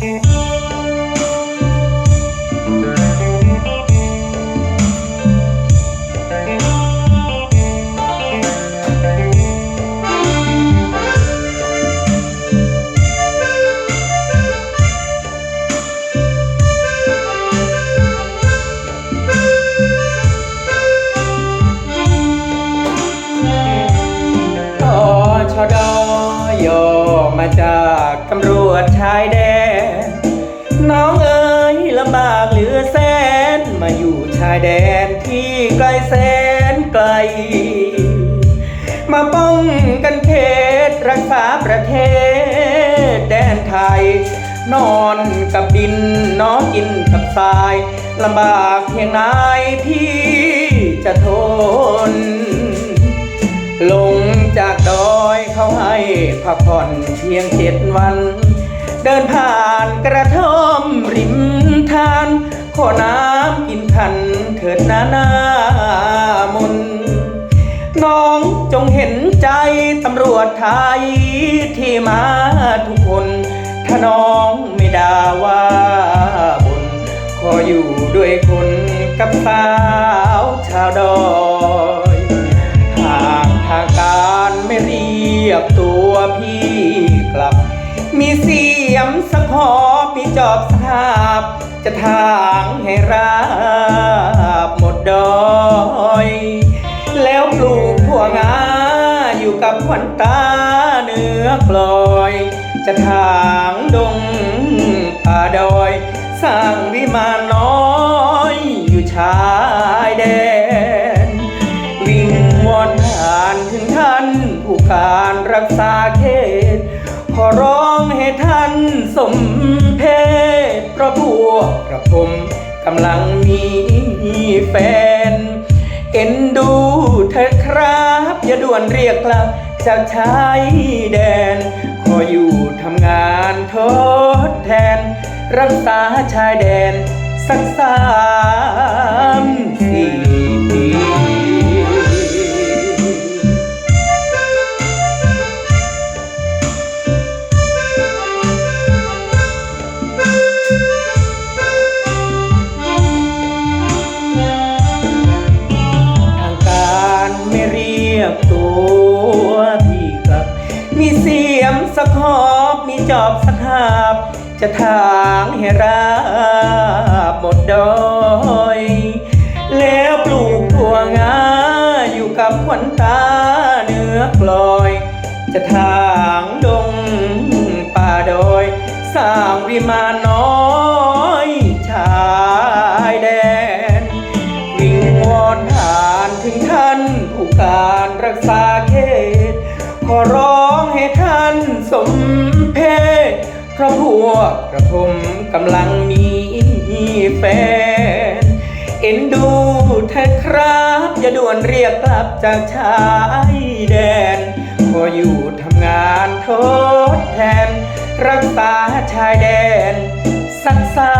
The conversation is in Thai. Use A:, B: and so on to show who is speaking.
A: ตชดย่อมาจากตำรวจชายแดน อยู่ชายแดนที่ไกลแสนไกล มาป้องกันเขตรักษาประเทศแดนไทย นอนกับดินน้องกินกับทรายลำบากเพียงไหนพี่จะทน ลงจากดอยเขาให้พักผ่อนเพียงเจ็ดวัน เดินผ่านกระท่อมริมทานขอน้ำ กินทันเถิดนาหน้ามนน้องจงเห็นใจตำรวจไทยที่มาทุกคน ถ้าน้องไม่ด่าว่าบนขออยู่ด้วยคนกับสาวชาวดอยหากทางการไม่เรียกตัวพี่กลับ มีเสียมสักหอมีจอบสาบ จะทางให้ราบหมดดอย แล้วปลูกถั่วงาอยู่กับขวัญตาเนื้อกลอย จะทางดงป่าดอย สร้างวิมานน้อยอยู่ชายแดน วิงวอนผ่านถึงท่านผู้การรักษาเขต ขอร้องให้ท่านสมเพศเพราะพวกระผมกำลังมีแฟน เอ็นดูเถิดครับ อย่าด่วนเรียกกลับจากชายแดน ขออยู่ทำงานทดแทน รักษาชายแดนสักสาม อบมีจอบสักหาบ จะทางให้ราบหมดดอย แล้วปลูกถั่วงาอยู่กับขวัญตาเนื้อกลอย จะทางดงป่าดอย สร้างวิมานน้อยชายแดน วิงวอนผ่านถึงท่านผู้การรักษาเขตขอร้อง ให้ท่านสมเพศเพราะพวกกระผมกำลังมีแฟน เอ็นดูแท้ครับ อย่าด่วนเรียกกลับจากชายแดน พออยู่ทำงานทดแทน รักษาชายแดน สักษา